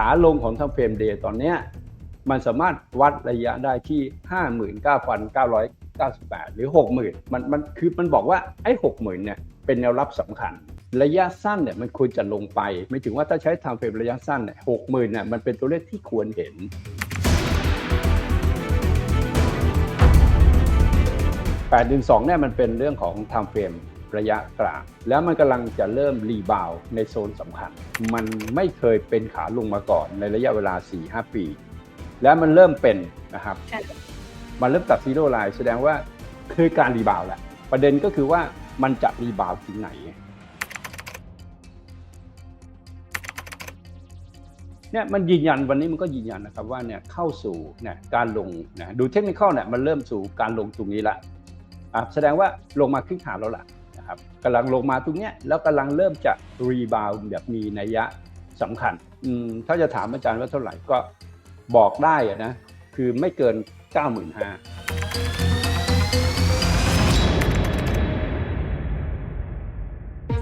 ขาลงของทางเฟรมเดย์ตอนเนี้ยมันสามารถวัดระยะได้ที่ 59,998 หรือ 60,000 มันมันคือมันบอกว่าไอ้ 60,000 เนี่ยเป็นแนวรับสำคัญ ระยะสั้นเนี่ยมันควรจะลงไป ไม่ถึงว่าถ้าใช้ทางเฟรมระยะสั้นเนี่ย60,000เนี่ยมันเป็นตัวเลขที่ควรเห็น812เนี่ยมันเป็นเรื่องของ time frame ระยะกลาง แล้วมันกำลังจะเริ่มรีบาวในโซนสำคัญ มันไม่เคยเป็นขาลงมาก่อนในระยะเวลา 4-5 ปี แล้วมันเริ่มเป็นนะครับค่ะมันเริ่มตัดซีโร่ไลน์แสดงว่าคือการรีบาวแหละประเด็นก็คือว่ามันจะรีบาวถึงไหนเนี่ยมันยืนยันวันนี้มันก็ยืนยันนะครับว่าเนี่ยเข้าสู่เนี่ยการลงนะดูเทคนิคเนี่ยมันเริ่มสู่การลงตรงนี้ละอะแสดงว่าลงมาครึ่งทางแล้วล่ะ นะครับกำลังลงมาตรงเนี้ยแล้วกำลังเริ่มจะรีบาวแบบมีนัยยะสำคัญอืมถ้าจะถามอาจารย์ว่าเท่าไหร่ก็บอกได้อะนะคือไม่เกิน 95,000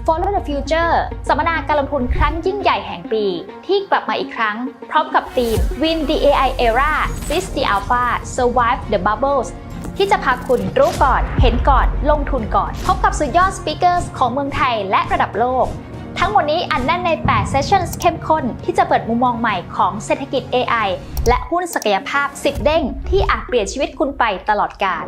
Follow the Future สัมมนาการลงทุนครั้งยิ่งใหญ่แห่งปี ที่กลับมาอีกครั้ง พร้อมกับธีม Win the AI Era Seize the Alpha Survive the Bubbles ที่จะพาคุณรู้ก่อน เห็นก่อน ลงทุนก่อน พบกับสุดยอดสปีกเกอร์ของเมืองไทยและระดับโลก ทั้งหมดนี้อันแน่นใน 8 Sessions เข้มข้น ที่จะเปิดมุมมองใหม่ของเศรษฐกิจ AI และหุ้นศักยภาพ 10 เด้ง ที่อาจเปลี่ยนชีวิตคุณไปตลอดกาล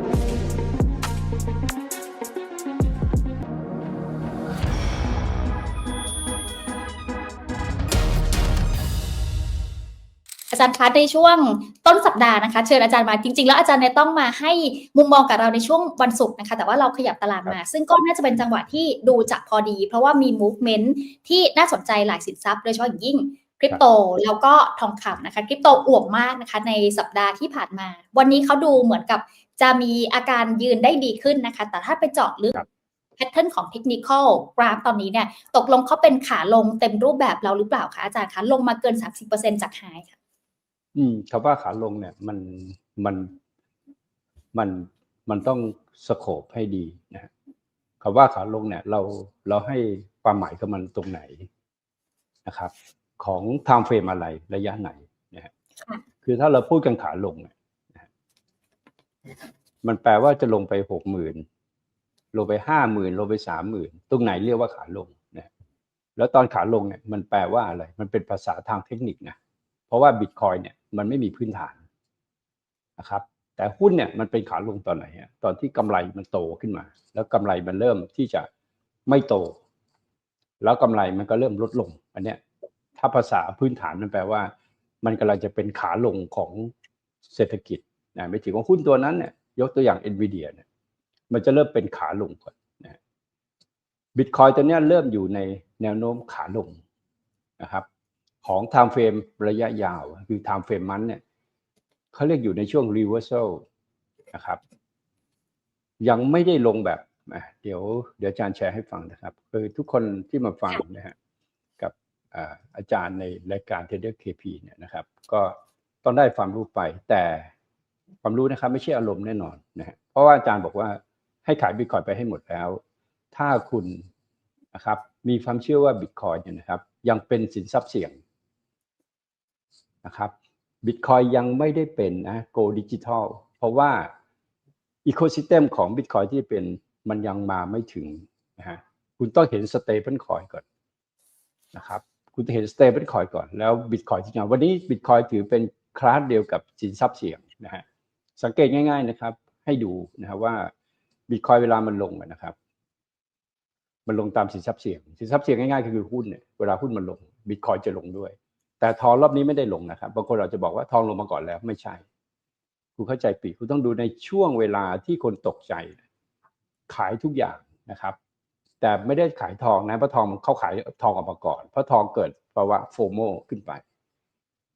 อาจารย์คะในช่วงต้นสัปดาห์นะคะเชิญอาจารย์มาจริง ๆ แล้วอาจารย์เนี่ยต้องมาให้มุมมองกับเราในช่วงวันศุกร์นะคะ แต่ว่าเราขยับตลาดมา ซึ่งก็น่าจะเป็นจังหวะที่ดูจะพอดี เพราะว่ามี movement ที่น่าสนใจหลายสินทรัพย์โดยเฉพาะอย่างยิ่งคริปโตแล้วก็ทองคำนะคะคริปโตอ่วมมากนะคะ ในสัปดาห์ที่ผ่านมา วันนี้เขาดูเหมือนกับจะมีอาการยืนได้ดีขึ้นนะคะ แต่ถ้าไปเจาะลึกครับแพทเทิร์นของเทคนิคอลกราฟตอนนี้เนี่ย ตกลงเขาเป็นขาลงเต็มรูปแบบเราหรือเปล่าคะอาจารย์คะลงมาเกิน 30%จากไฮค่ะ อืมคำว่าขาลงเนี่ย มันมันมันมันต้องสโคปให้ดีนะฮะคำว่าขาลงเนี่ย เราเราให้ความหมายกับมันตรงไหนนะครับ ของ time frame อะไรระยะไหนนะฮะค่ะคือถ้าเราพูดกันขาลงเนี่ยนะฮะมันแปลว่าจะลงไปหกหมื่นลงไปห้าหมื่นลงไปสามหมื่นตรงไหนเรียกว่าขาลงนะฮะแล้วตอนขาลงเนี่ย มันแปลว่าอะไร มันเป็นภาษาทางเทคนิคนะ เพราะว่าบิตคอยเนี่ยมันไม่มีพื้นฐานนะครับ แต่หุ้นเนี่ยมันเป็นขาลงตอนไหนฮะตอนที่กำไรมันโตขึ้นมา แล้วกำไรมันเริ่มที่จะไม่โต แล้วกำไรมันก็เริ่มลดลง อันเนี้ยถ้าภาษาพื้นฐานมันแปลว่า มันกำลังจะเป็นขาลงของเศรษฐกิจนะไม่ถึงว่าหุ้นตัวนั้นเนี่ยยกตัวอย่าง NVIDIA เนี่ยมันจะเริ่มเป็นขาลงก่อนนะบิตคอยตัวเนี้ยเริ่มอยู่ในแนวโน้มขาลงนะครับ ของ time frame ระยะยาว คือ time frame มันเนี่ยเขาเรียกอยู่ในช่วง reversal นะครับ ยังไม่ได้ลงแบบเดี๋ยวเดี๋ยวอาจารย์แชร์ให้ฟังนะครับ คือทุกคนที่มาฟังนะฮะกับอาจารย์ในรายการ Trader KP เนี่ยนะครับ ก็ต้องได้ความรู้ไป แต่ความรู้นะครับ ไม่ใช่อารมณ์แน่นอนนะฮะเพราะว่าอาจารย์บอกว่าให้ขายบิตคอยไปให้หมดแล้ว ถ้าคุณนะครับมีความเชื่อว่าบิตคอยเนี่ยนะครับ ยังเป็นสินทรัพย์เสี่ยง นะครับบิตคอยยังไม่ได้เป็นนะโกดิจิทัลเพราะว่าอีโคซิสเต็มของบิตคอยที่เป็นมันยังมาไม่ถึงนะฮะคุณต้องเห็นสเตเ b ิลคอยก่อนนะครับคุณต้องเห็นสเตเ b ิลคอยก่อนแล้วบิตคอยที่งวันนี้บิตคอยถือเป็นคลาสเดียวกับสินทรัพย์เสี่ยงนะฮะสังเกตง่าย ๆนะครับ ให้ดูนะครับว่าบิตคอยเวลามันลงนะครับ มันลงตามสินทรัพย์เสี่ยงสินทรัพย์เสี่ยงง่ายๆก็คือหุ้นเนี่ยเวลาหุ้นมันลงบิตคอยจะลงด้วย แต่ทองรอบนี้ไม่ได้ลงนะครับบางคนเราจะบอกว่าทองลงมาก่อนแล้วไม่ใช่คุณเข้าใจปีกคุณต้องดูในช่วงเวลาที่คนตกใจ ขายทุกอย่างนะครับ แต่ไม่ได้ขายทองนะเพราะทองมันเข้าขายทองออกมาก่อน เพราะทองเกิดภาวะโฟโมขึ้นไป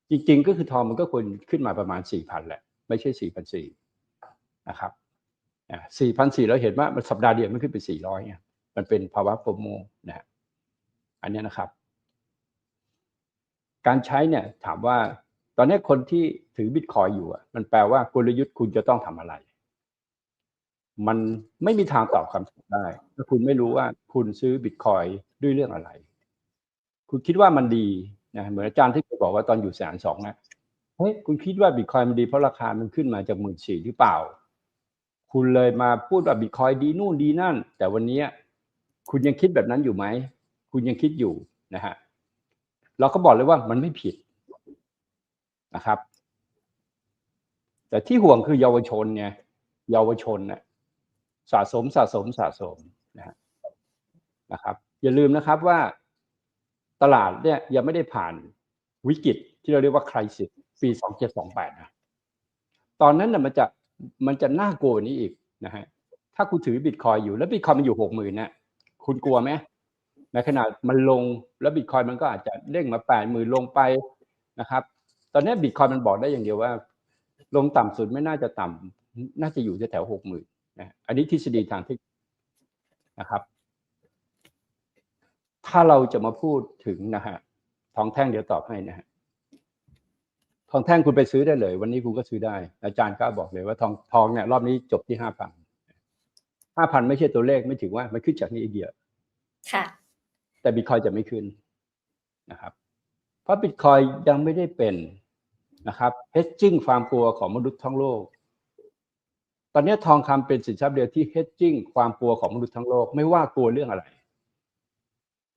จริงๆ ก็คือทองมันก็ควรขึ้นมาประมาณสี่พันแหละ ไม่ใช่สี่พันสี่นะครับสี่พันสี่เราเห็นว่ามันสัปดาห์เดียวมันขึ้นไปสี่ร้อยมันเป็นภาวะโฟโมนะฮะอันนี้นะครับ การใช้เนี่ยถามว่าตอนนี้คนที่ถือบิตคอยอยู่อะมันแปลว่ากลยุทธ์คุณจะต้องทำอะไร มันไม่มีทางตอบคำถามได้ถ้าคุณไม่รู้ว่าคุณซื้อบิตคอยด้วยเรื่องอะไร คุณคิดว่ามันดีนะเหมือนอาจารย์ที่เคยบอกว่าตอนอยู่แสนสองนะเฮ้ยคุณคิดว่าบิตคอยมันดีเพราะราคามันขึ้นมาจากหมื่นสี่หรือเปล่า คุณเลยมาพูดว่าบิตคอยดีนู่นดีนั่น แต่วันนี้คุณยังคิดแบบนั้นอยู่ไหม คุณยังคิดอยู่นะฮะ เราก็บอกเลยว่ามันไม่ผิดนะครับ แต่ที่ห่วงคือเยาวชนไงเยาวชนนะสะสมสะสมสะสมนะฮะนะครับ อย่าลืมนะครับว่าตลาดเนี่ยยังไม่ได้ผ่านวิกฤตที่เราเรียกว่าคริสิสปี 2728 นะ ตอนนั้นน่ะมันจะมันจะน่ากลัวนี้อีกนะฮะ ถ้าคุณถือบิตคอยอยู่แล้วบิตคอยมันอยู่หกหมื่นเนี่ยคุณกลัวไหม ในขณะมันลงแล้วบิตคอยมันก็อาจจะเด้งมาแปดหมื่นลงไปนะครับ ตอนนี้บิตคอยมันบอกได้อย่างเดียวว่า ลงต่ำสุดไม่น่าจะต่ำน่าจะอยู่แถวหกหมื่นนะอันนี้ทฤษฎีทางเทคนิคนะครับ ถ้าเราจะมาพูดถึงนะฮะทองแท่งเดี๋ยวตอบให้นะฮะทองแท่งคุณไปซื้อได้เลย วันนี้คุณก็ซื้อได้ อาจารย์ก็บอกเลยว่าทองทองเนี่ยรอบนี้จบที่ห้าพันห้าพันไม่ใช่ตัวเลขไม่ถึงว่ามันขึ้นจากนี้อีกเยอะค่ะ แต่บิตคอยจะไม่ขึ้นนะครับ เพราะบิตคอยยังไม่ได้เป็นนะครับ hedging ความกลัวของมนุษย์ทั้งโลก ตอนนี้ทองคำเป็นสินทรัพย์เดียวที่ hedging ความกลัวของมนุษย์ทั้งโลก ไม่ว่ากลัวเรื่องอะไร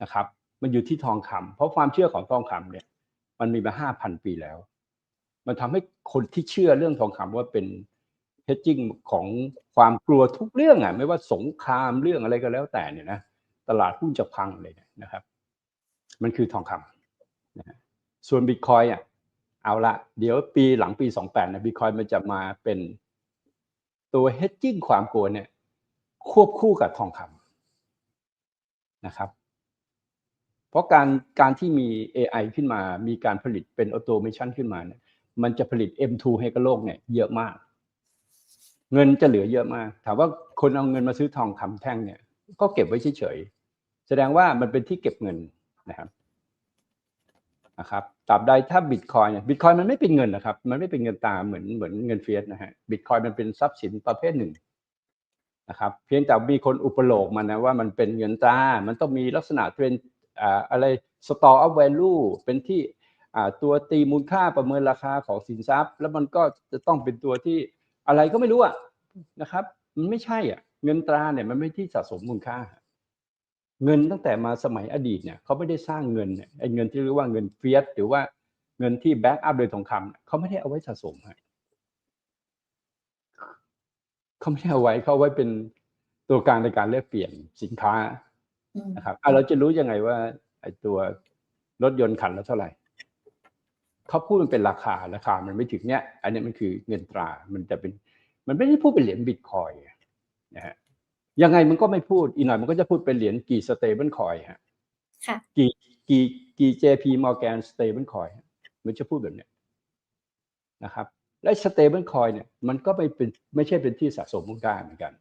นะครับ มันอยู่ที่ทองคำเพราะความเชื่อของทองคำเนี่ย มันมีมาห้าพันปีแล้ว มันทำให้คนที่เชื่อเรื่องทองคำว่าเป็น hedging ของความกลัวทุกเรื่องอะ ไม่ว่าสงครามเรื่องอะไรก็แล้วแต่เนี่ยนะ ตลาดหุ้นจะพังเลยนะครับ มันคือทองคำนะส่วนบิตคอยอะเอาละเดี๋ยวปีหลังปี 28นะบิตคอยมันจะมาเป็นตัว hedging ความกลัวเนี่ย ควบคู่กับทองคำนะครับ เพราะการการที่มี AI ขึ้นมา มีการผลิตเป็นออโตเมชันขึ้นมาเนี่ยมันจะผลิต M2 ให้กับโลกเนี่ยเยอะมาก เงินจะเหลือเยอะมาก ถามว่าคนเอาเงินมาซื้อทองคำแท่งเนี่ย ก็เก็บไว้เฉย แสดงว่ามันเป็นที่เก็บเงินนะครับนะครับตราบใดถ้าบิตคอยเนี่ยบิตคอยมันไม่เป็นเงินนะครับ มันไม่เป็นเงินตาเหมือนเหมือนเงินเฟียสนะฮะบิตคอยมันเป็นทรัพย์สินประเภทหนึ่งนะครับ เพียงแต่มีคนอุปโลกมันนะว่ามันเป็นเงินตรามันต้องมีลักษณะเป็นอ่าอะไร store of value เป็นที่อ่าตัวตีมูลค่าประเมินราคาของสินทรัพย์ แล้วมันก็จะต้องเป็นตัวที่อะไรก็ไม่รู้อะนะครับ มันไม่ใช่อะ เงินตราเนี่ยมันไม่ที่สะสมมูลค่า เงินตั้งแต่มาสมัยอดีตเนี่ยเขาไม่ได้สร้างเงินเนี่ยไอ้เงินที่เรียกว่าเงินเฟียสหรือว่าเงินที่แบ็กอัพโดยทองคำเนี่ยเขาไม่ได้เอาไว้สะสมฮะเขาไม่ได้เอาไว้เขาเอาไว้เป็นตัวกลางในการแลกเปลี่ยนสินค้าอืมนะครับอะเราจะรู้ยังไงว่าไอ้ตัวรถยนต์คันละเท่าไหร่เขาพูดมันเป็นราคาราคามันไม่ถึงเนี้ยอันนี้มันคือเงินตรา มันจะเป็น มันไม่ได้พูดเป็นเหรียญบิตคอยน์นะฮะ ยังไงมันก็ไม่พูดอีกหน่อยมันก็จะพูดเป็นเหรียญกี่สเตเบิลคอยฮะค่ะกี่กี่กี่ JP Morgan stable coin มันจะพูดแบบเนี้ยนะครับและ stable coin เนี่ยมันก็ไม่เป็นไม่ใช่เป็นที่สะสมมูลค่าเหมือนกัน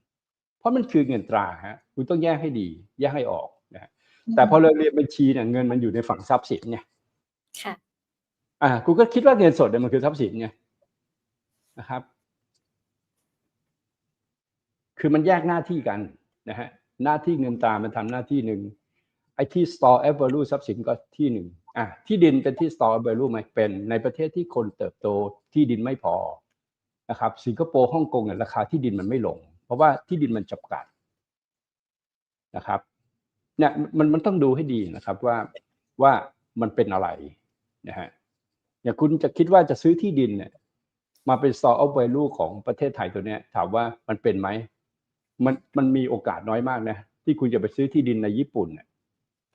เพราะมันคือเงินตราฮะคุณต้องแยกให้ดี แยกให้ออกนะฮะแต่พอเราเรียนบัญชีเนี่ยเงินมันอยู่ในฝั่งทรัพย์สินไงค่ะอ่าคุณก็คิดว่าเงินสดเนี่ยมันคือทรัพย์สินไงนะครับ คือมันแยกหน้าที่กันนะฮะหน้าที่เงินตรามันทำหน้าที่หนึ่งไอ้ที่ store of value ทรัพย์สินก็ที่หนึ่งอะที่ดินเป็นที่ store of value ไหมเป็นในประเทศที่คนเติบโตที่ดินไม่พอนะครับสิงคโปร์ฮ่องกงเนี่ยราคาที่ดินมันไม่ลง เพราะว่าที่ดินมันจำกัดนะครับเนี่ยมันมันต้องดูให้ดีนะครับว่าว่ามันเป็นอะไรนะฮะอย่างคุณจะคิดว่าจะซื้อที่ดินเนี่ยมาเป็น store of value ของประเทศไทยตัวเนี้ยถามว่ามันเป็นไหม มันมันมีโอกาสน้อยมากนะที่คุณจะไปซื้อที่ดินในญี่ปุ่น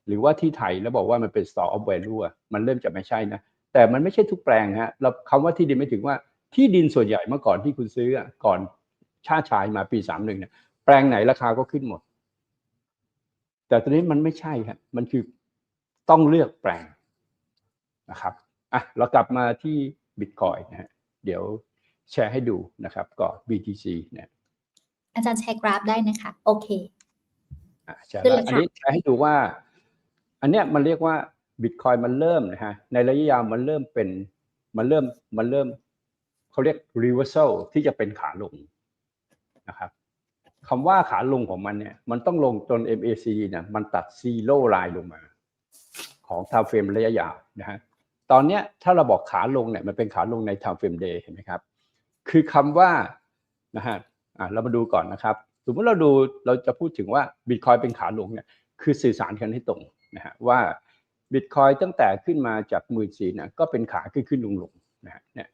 หรือว่าที่ไทยแล้วบอกว่ามันเป็น store of value มันเริ่มจะไม่ใช่นะแต่มันไม่ใช่ทุกแปลงฮะเราคำว่าที่ดินไม่ถึงว่าที่ดินส่วนใหญ่เมื่อก่อนที่คุณซื้อก่อนชาติชายมาปีสามหนึ่งเนี่ยแปลงไหนราคาก็ขึ้นหมด แต่ตอนนี้มันไม่ใช่ครับมันคือต้องเลือกแปลงนะครับอะเรากลับมาที่บิตคอยนะฮะเดี๋ยวแชร์ให้ดูนะครับก็ BTC เนี่ย อาจารย์แชร์กราฟได้นะคะ โอเคอะแชร์ขึ้นแล้วเลยอันค่ะนี้แชร์ให้ดูว่า อันเนี้ยมันเรียกว่าบิตคอยมันเริ่มนะฮะในระยะยาวมันเริ่มเป็นมันเริ่มมันเริ่มเขาเรียก reversal ที่จะเป็นขาลงนะครับคำว่าขาลงของมันเนี่ย มันต้องลงจน MAC เนี่ยมันตัด zero line ลงมา ของทาเฟรมระยะยาวนะฮะตอนเนี้ยถ้าเราบอกขาลงเนี่ยมันเป็นขาลงใน time frame day เห็นไหมครับ คือคำว่านะฮะ อะเรามาดูก่อนนะครับ สมมติเราดูเราจะพูดถึงว่าบิตคอยเป็นขาลงเนี่ยคือสื่อสารกันให้ตรงนะฮะว่าบิตคอยตั้งแต่ขึ้นมาจากหมื่นสี่นี่ยก็เป็นขาขึ้นขึ้นลงลงนะฮะเนี่ย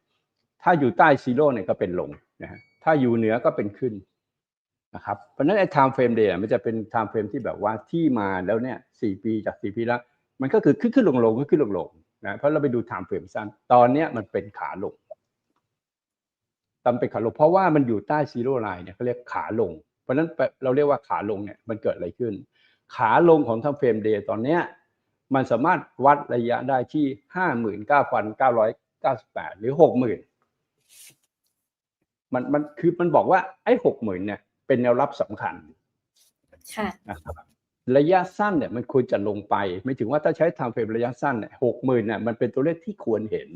ถ้าอยู่ใต้ซีโร่เนี่ยก็เป็นลงนะฮะถ้าอยู่เหนือก็เป็นขึ้นนะครับเพราะนั้นไอ้ time frame day อะมันจะเป็น time frame ที่แบบว่าที่มาแล้วเนี่ยสี่ปีจากสี่ปีแล้ว มันก็คือขึ้นขึ้นลงลงขึ้นขึ้นลงลงนะเพราะเราไปดู time frame สั้นตอนเนี้ยมันเป็นขาลง ตามเป็นขาลงเพราะว่ามันอยู่ใต้ซีโร่ไลน์เนี่ยเขาเรียกขาลง เพราะฉะนั้นเราเรียกว่าขาลงเนี่ยมันเกิดอะไรขึ้น ขาลงของทางเฟรมเดย์ตอนเนี้ยมันสามารถวัดระยะได้ที่ห้าหมื่นเก้าพันเก้าร้อยเก้าสิบแปดหรือหกหมื่นมันมันคือมันบอกว่าไอ้หกหมื่นเนี่ยเป็นแนวรับสำคัญค่ะนะครับระยะสั้นเนี่ยมันควรจะลงไป ไม่ถึงว่าถ้าใช้ไทม์เฟรมระยะสั้นเนี่ยหกหมื่นเนี่ยมันเป็นตัวเลขที่ควรเห็น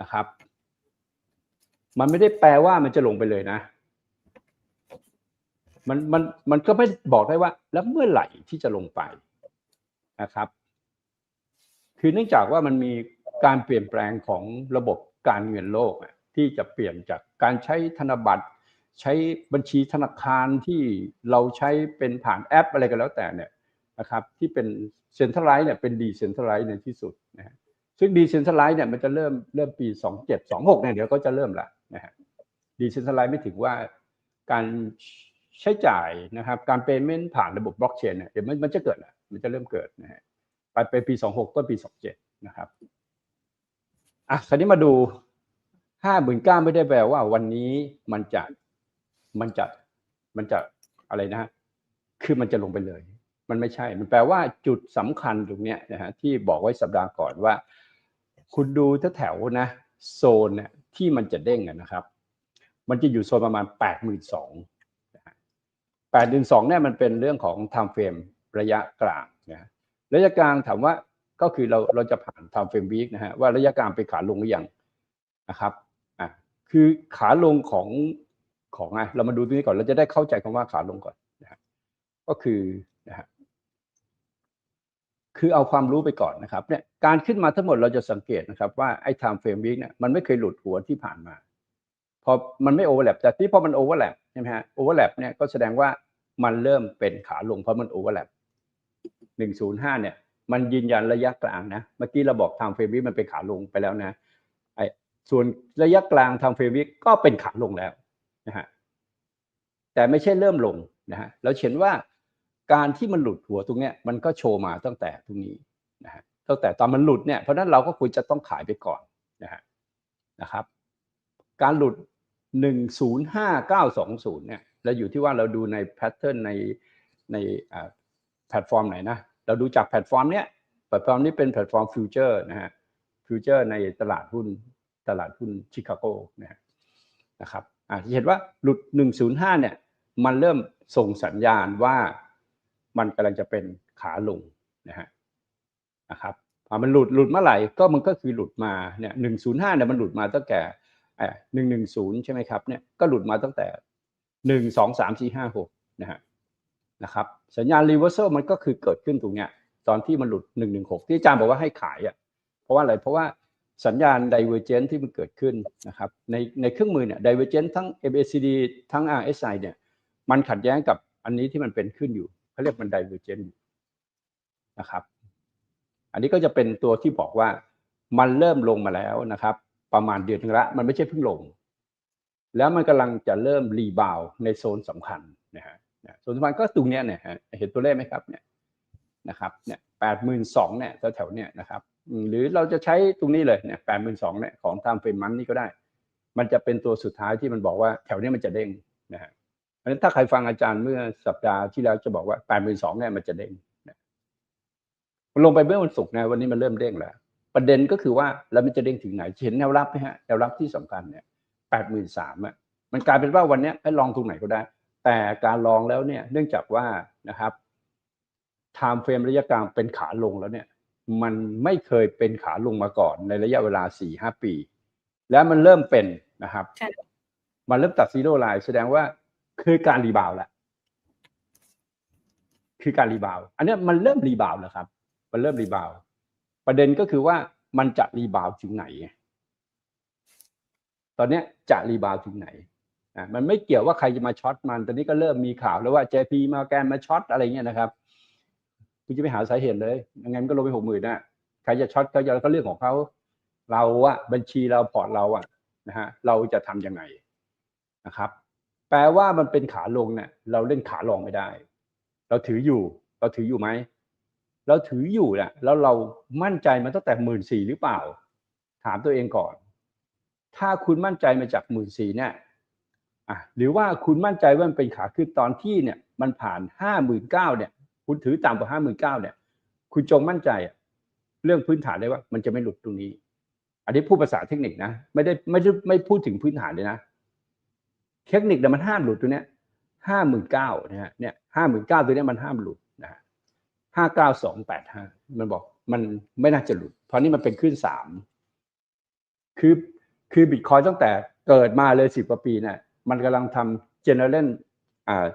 นะครับ มันไม่ได้แปลว่ามันจะลงไปเลยนะ มันมันมันก็ไม่บอกได้ว่า แล้วเมื่อไหร่ที่จะลงไปนะครับ คือเนื่องจากว่ามันมีการเปลี่ยนแปลงของระบบการเงินโลกที่จะเปลี่ยนจากการใช้ธนบัตร ใช้บัญชีธนาคารที่เราใช้เป็นผ่านแอปอะไรก็แล้วแต่เนี่ยนะครับ ที่เป็นเซ็นทรัลไลซ์เนี่ยเป็นดีเซ็นทรัลไลซ์ในที่สุดนะฮะซึ่งดีเซ็นทรัลไลซ์เนี่ยมันจะเริ่มเริ่มปี 27 26เนี่ยเดี๋ยวก็จะเริ่มละ นะฮะดีเซนทรัลไลซ์ไม่ถึงว่าการใช้จ่ายนะครับ การเปย์เมนต์ผ่านระบบบล็อกเชนเนี่ยเดี๋ยวมันมันจะเกิดมันจะเริ่มเกิดนะฮะไปไปปี 26 ต้นปี 27 นะครับอะคราวนี้มาดูห้าหมื่นเก้าไม่ได้แปลว่า วันนี้มันจะมันจะมันจะอะไรนะฮะคือมันจะลงไปเลย มันไม่ใช่ มันแปลว่าจุดสำคัญตรงเนี้ยนะฮะที่บอกไว้สัปดาห์ก่อนว่า คุณดูแถวๆนะ โซนเนี่ย ที่มันจะเด้งนะครับ มันจะอยู่โซนประมาณแปดหมื่นสองแปดหมื่นสองเนี่ยมันเป็นเรื่องของ time frame ระยะกลางนะระยะกลางถามว่าก็คือเราเราจะผ่าน time frame week นะฮะว่าระยะกลางเป็นขาลงหรือยังนะครับอะคือขาลงของของไงเรามาดูตรงนี้ก่อนเราจะได้เข้าใจคำว่าขาลงก่อนนะก็คือ คือเอาความรู้ไปก่อนนะครับเนี่ยการขึ้นมาทั้งหมดเราจะสังเกตนะครับว่าไอ้ time frame week เนี่ยมันไม่เคยหลุดหัวที่ผ่านมาพอมันไม่โอเวอร์แลปแต่ที่พอมันโอเวอร์แลปใช่ไหมฮะโอเวอร์แลปเนี่ยก็แสดงว่ามันเริ่มเป็นขาลงเพราะมันโอเวอร์แลปหนึ่งศูนย์ห้าเนี่ยมันยืนยันระยะกลางนะเมื่อกี้เราบอก time frame week มันเป็นขาลงไปแล้วนะไอ้ส่วนระยะกลางทางเฟรวิกก็เป็นขาลงแล้วนะฮะแต่ไม่ใช่เริ่มลงนะฮะเราเห็นว่า การที่มันหลุดหัวตรงเนี้ยมันก็โชว์มาตั้งแต่ตรงนี้นะฮะตั้งแต่ตอนมันหลุดเนี่ยเพราะนั้นเราก็ควรจะต้องขายไปก่อนนะฮะนะครับ การหลุด 105920เนี่ยเราอยู่ที่ว่าเราดูในแพทเทิร์นในในแพลตฟอร์มไหนนะ เราดูจากแพลตฟอร์มเนี้ยแพลตฟอร์มนี้เป็นแพลตฟอร์มฟิวเจอร์นะฮะฟิวเจอร์ในตลาดหุ้นตลาดหุ้นชิคาโกนะฮะนะครับอ่าจะเห็นว่าหลุด 105เนี่ยมันเริ่มส่งสัญญาณว่า มันกำลังจะเป็นขาลงนะฮะนะครับพอมันหลุดหลุดเมื่อไหร่ก็มันก็คือหลุดมาเนี่ย105เนี่ยมันหลุดมาตั้งแต่เอ่อ110ใช่ไหมครับเนี่ยก็หลุดมาตั้งแต่1 2 3 4 5 6นะฮะนะครับสัญญาณ reversal มันก็คือเกิดขึ้นตรงเนี้ยตอนที่มันหลุด116ที่อาจารย์บอกว่าให้ขายอะเพราะว่าอะไรเพราะว่าสัญญาณ divergent ที่มันเกิดขึ้นนะครับในในเครื่องมือเนี่ย divergent ทั้ง MACD ทั้ง RSI เนี่ยมันขัดแย้งกับอันนี้ที่มันเป็นขึ้นอยู่ เขาเรียกมัน divergent อยู่นะครับ อันนี้ก็จะเป็นตัวที่บอกว่ามันเริ่มลงมาแล้วนะครับ ประมาณเดือนนึงละมันไม่ใช่เพิ่งลง แล้วมันกำลังจะเริ่มรีบาวในโซนสำคัญนะฮะโซนสำคัญก็ตรงเนี้ยเนี่ยฮะเห็นตัวเลขไหมครับเนี่ยนะครับเนี่ยแปดหมื่นสองเนี่ยแถวๆเนี่ยนะครับ หรือเราจะใช้ตรงนี้เลยเนี่ยแปดหมื่นสองเนี่ยของตามเฟรมมันนี่ก็ได้ มันจะเป็นตัวสุดท้ายที่มันบอกว่าแถวเนี้ยมันจะเด้งนะฮะ เพราะฉะนั้นถ้าใครฟังอาจารย์เมื่อสัปดาห์ที่แล้วจะบอกว่าแปดหมื่นสองเนี่ยมันจะเด้งนะมันลงไปเมื่อวันศุกร์นะวันนี้มันเริ่มเด้งแล้ว ประเด็นก็คือว่าแล้วมันจะเด้งถึงไหนเห็นแนวรับไหมฮะแนวรับที่สำคัญเนี่ยแปดหมื่นสามอะมันกลายเป็นว่าวันเนี้ยให้ลองตรงไหนก็ได้ แต่การลองแล้วเนี่ยเนื่องจากว่านะครับไทม์เฟรมระยะกลางเป็นขาลงแล้วเนี่ยมันไม่เคยเป็นขาลงมาก่อนในระยะเวลาสี่ห้าปี แล้วมันเริ่มเป็นนะครับค่ะมันเริ่มตัดซีโร่ไลน์แสดงว่า คือการรีบาวแหละคือการรีบาวอันนี้มันเริ่มรีบาวแล้วครับ มันเริ่มรีบาวประเด็นก็คือว่ามันจะรีบาวถึงไหน ตอนนี้จะรีบาวถึงไหนอะมันไม่เกี่ยวว่าใครจะมาช็อตมัน ตอนนี้ก็เริ่มมีข่าวแล้วว่า JP มาแกนมาช็อตอะไรเงี้ยนะครับคุณจะไปหาสาเหตุเลยยังไงมันก็ลงไปหกหมื่นนะใครจะช็อตก็จะก็เรื่องของเขาเราอะบัญชีเราพอร์ตเราอะนะฮะเราจะทำยังไงนะครับ แปลว่ามันเป็นขาลงเนี่ยเราเล่นขาลงไม่ได้ เราถืออยู่ เราถืออยู่ไหมเราถืออยู่เนี่ยแล้วเรามั่นใจมันตั้งแต่หมื่นสี่หรือเปล่า ถามตัวเองก่อน ถ้าคุณมั่นใจมาจากหมื่นสี่เนี่ยอะหรือว่าคุณมั่นใจว่ามันเป็นขาขึ้นตอนที่เนี่ยมันผ่านห้าหมื่นเก้าเนี่ย คุณถือต่ำกว่าห้าหมื่นเก้าเนี่ย คุณจงมั่นใจเรื่องพื้นฐานเลยว่า มันจะไม่หลุดตรงนี้ อันนี้พูดภาษาเทคนิคนะ ไม่ได้ไม่ได้ไม่พูดถึงพื้นฐานเลยนะ เทคนิคเนี่ยมันห้ามหลุดตัวเนี้ยห้าหมื่นเก้านะฮะเนี่ยห้าหมื่นเก้าตัวเนี้ยมันห้ามหลุดนะฮะห้าเก้าสองแปดห้ามันบอกมันไม่น่าจะหลุด เพราะนี่มันเป็นขึ้นสามคือคือบิตคอยตั้งแต่เกิดมาเลยสิบกว่าปีเนี่ยมันกำลังทำเจเนเรนอ่า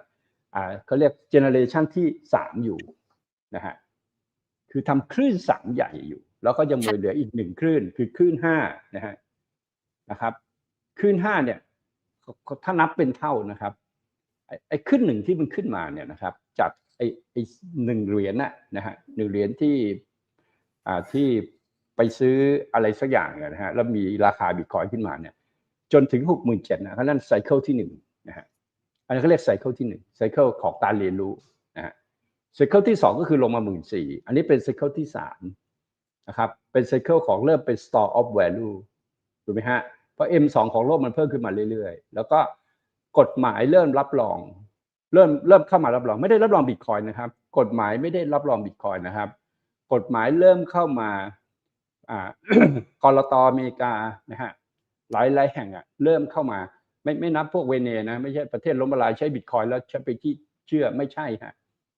อ่าเขาเรียกเจเนเรชันที่สามอยู่นะฮะคือทำคลื่นสามใหญ่อยู่ แล้วก็ยังเหลืออีกหนึ่งคลื่นคือคลื่นห้านะฮะนะครับคลื่นห้าเนี่ย ถ้านับเป็นเท่านะครับไอ้ขึ้นหนึ่งที่มันขึ้นมาเนี่ยนะครับ จากไอ้ไอ้หนึ่งเหรียญน่ะนะฮะหนึ่งเหรียญที่อ่าที่ไปซื้ออะไรสักอย่างเนี่ยนะฮะแล้วมีราคาบิตคอยน์ขึ้นมาเนี่ย จนถึงหกหมื่นเจ็ดนะเขานั่นไซเคิลที่หนึ่งนะฮะอันนี้เขาเรียกไซเคิลที่หนึ่งไซเคิลของการเรียนรู้นะฮะไซเคิลที่สองก็คือลงมาหมื่นสี่อันนี้เป็นไซเคิลที่สามนะครับเป็นไซเคิลของเริ่มเป็น store of value ถูกไหมฮะ เพราะ M2 ของโลกมันเพิ่มขึ้นมาเรื่อยๆ แล้วก็กฎหมายเริ่มรับรอง เริ่มเริ่มเข้ามารับรอง ไม่ได้รับรองบิตคอยนะครับ กฎหมายไม่ได้รับรองบิตคอยนะครับ กฎหมายเริ่มเข้ามาอ่ากรตอเมริกานะฮะหลายหลายแห่งอะเริ่มเข้ามา ไม่ไม่นับพวกเวเนนะไม่ใช่ประเทศล้มละลายใช้บิตคอยแล้วใช้ไปที่เชื่อไม่ใช่ฮะ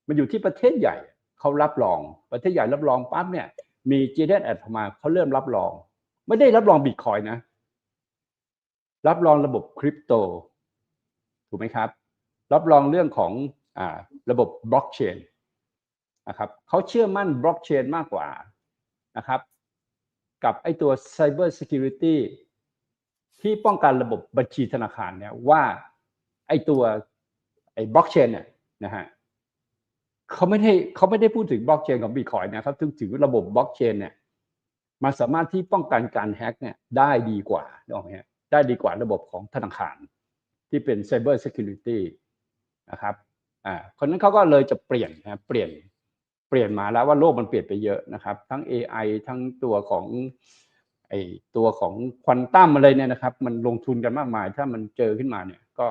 มันอยู่ที่ประเทศใหญ่เขารับรอง ประเทศใหญ่รับรองปั๊บเนี่ยมีจีเดนแอดมาเขาเริ่มรับรอง ไม่ได้รับรองบิตคอยนะ รับรองระบบคริปโตถูกไหมครับ รับรองเรื่องของอระบบบล็อกเชนนะครับเขาเชื่อมั่นบล็อกเชนมากกว่านะครับ กับไอตัว Cyber Security ที่ป้องกันระบบบัญชีธนาคารเนี่ยว่าไอตัวไอบล็อกเชนเนี่ยนะฮะเขาไม่ได้เขาไม่ได้พูดถึงบล็อกเชนของบิตคอยนะครับถึงถึงระบบบล็อกเชนเนี่ยมันสามารถที่ป้องกันการแฮ็กเนี่ยได้ดีกว่าถูกไหมฮะ ได้ดีกว่าระบบของธนาคาร ที่เป็น Cyber Security นะครับอ่าคนนั้นเขาก็เลยจะเปลี่ยนนะเปลี่ยนเปลี่ยนมาแล้วว่าโลกมันเปลี่ยนไปเยอะนะครับ ทั้ง AI ทั้งตัวของไอตัวของควอนตัมอะไรเนี่ยนะครับ มันลงทุนกันมากมาย ถ้ามันเจอขึ้นมาเนี่ยก็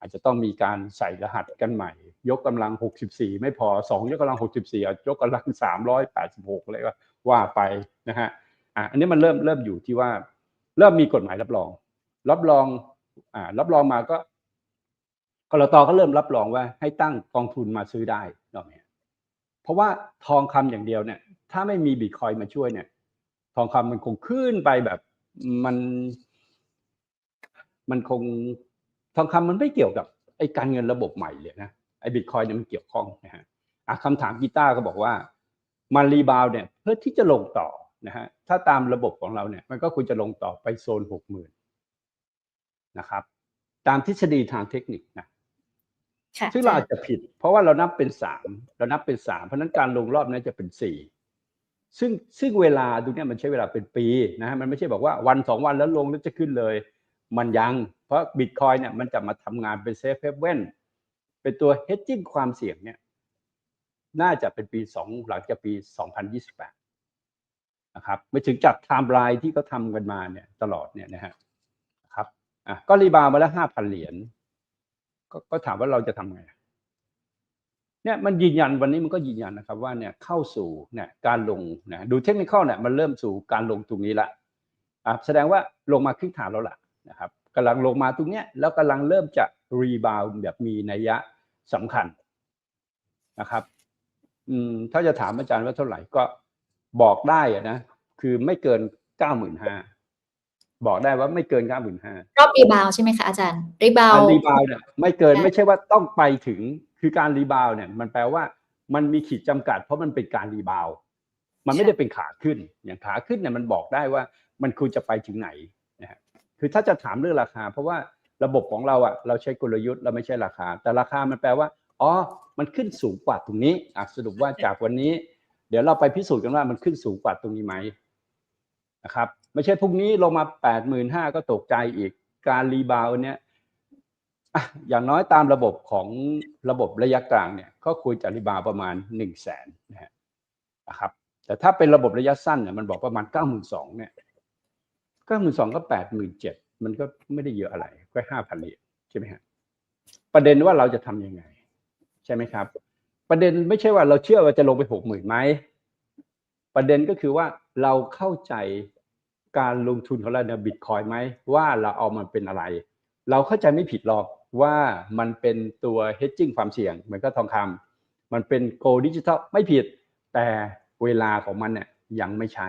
อาจจะต้องมีการใส่รหัสกันใหม่ ยกกำลัง 64 ไม่พอ 2 ยกกำลัง 64เอายกกำลัง 386อะไรก็ว่าไปนะฮะอะอันนี้มันเริ่มเริ่มอยู่ที่ว่า เริ่มมีกฎหมายรับรอง รับรองอ่ารับรองมาก็กรตก็เริ่มรับรองว่าให้ตั้งกองทุนมาซื้อได้นอกเนี่ยเพราะว่าทองคำอย่างเดียวเนี่ย ถ้าไม่มีบิตคอยมาช่วยเนี่ย ทองคำมันคงขึ้นไปแบบมัน มันคงทองคำมันไม่เกี่ยวกับไอ้การเงินระบบใหม่เลยนะไอ้บิตคอยเนี่ยมันเกี่ยวข้องนะฮะคำถามกีตาร์ก็บอกว่ามันรีบาวด์เนี่ย เพื่อที่จะลงต่อ นะฮะถ้าตามระบบของเราเนี่ยมันก็ควรจะลงต่อไปโซนหกหมื่นนะครับ ตามทฤษฎีทางเทคนิคนะค่ะซึ่งเราอาจจะผิด เพราะว่าเรานับเป็นสามเรานับเป็นสามเพราะฉะนั้นการลงรอบนั้นจะเป็นสี่ซึ่งซึ่งเวลาตรงเนี้ยมันใช้เวลาเป็นปีนะฮะมันไม่ใช่บอกว่าวันสองวันแล้วลงแล้วจะขึ้นเลย มันยัง เพราะบิตคอยเนี่ยมันจะมาทำงานเป็นเซฟเฮเว่นเป็นตัว hedging ความเสี่ยงเนี่ยน่าจะเป็นปีสองหลังจากปี2028น นะครับไม่ถึงจากไทม์ไลน์ที่เขาทำกันมาเนี่ยตลอดเนี่ยนะฮะครับอะก็รีบาวมาแล้วห้าพันเหรียญก็ก็ถามว่าเราจะทำไงเนี่ยมันยืนยันวันนี้มันก็ยืนยันนะครับว่าเนี่ยเข้าสู่เนี่ยการลงนะดูเทคนิคเนี่ยมันเริ่มสู่การลงตรงนี้ละอะแสดงว่าลงมาครึ่งทางแล้วล่ะนะครับกำลังลงมาตรงเนี้ยแล้วกำลังเริ่มจะรีบาวแบบมีนัยยะสำคัญนะครับอืมถ้าจะถามอาจารย์ว่าเท่าไหร่ก็ บอกได้อะนะคือไม่เกินเก้าหมื่นห้าบอกได้ว่าไม่เกินเก้าหมื่นห้ารอบรีบาวด์ใช่ไหมคะอาจารย์รีบาวการด์รีบาวเนี่ยไม่เกินได้ไม่ใช่ว่าต้องไปถึงคือการรีบาวเนี่ย มันแปลว่ามันมีขีดจำกัด เพราะมันเป็นการรีบาวมันไม่ได้เป็นขาขึ้นอย่างขาขึ้นเนี่ยมันบอกได้ว่ามันควรจะไปถึงไหนนะฮะคือถ้าจะถามเรื่องราคา เพราะว่าระบบของเราอะเราใช้กลยุทธ์เราไม่ใช่ราคา แต่ราคามันแปลว่าอ๋อมันขึ้นสูงกว่าตรงนี้อะสรุปว่าจากวันนี้ เดี๋ยวเราไปพิสูจน์กันว่ามันขึ้นสูงกว่าตรงนี้ไหมนะครับ ไม่ใช่พรุ่งนี้ลงมาแปดหมื่นห้าก็ตกใจอีกการรีบาวเนี่ยอะอย่างน้อยตามระบบของระบบระยะกลางเนี่ยก็ควรจะรีบาวด์ประมาณหนึ่งแสนนะครับ แต่ถ้าเป็นระบบระยะสั้นเนี่ยมันบอกประมาณเก้าหมื่นสองเนี่ยเก้าหมื่นสองก็แปดหมื่นเจ็ดมันก็ไม่ได้เยอะอะไรก็ห้าพันเหรียญใช่ไหมฮะประเด็นว่าเราจะทำยังไง ใช่ไหมครับ ประเด็นไม่ใช่ว่าเราเชื่อว่าจะลงไปหกหมื่นไหมประเด็นก็คือว่าเราเข้าใจการลงทุนของเราในบิตคอยไหมว่าเราเอามันเป็นอะไร เราเข้าใจไม่ผิดหรอกว่ามันเป็นตัว hedging ความเสี่ยงเหมือนกับทองคำมันเป็นโกลดิจิทัลไม่ผิด แต่เวลาของมันเนี่ยยังไม่ใช่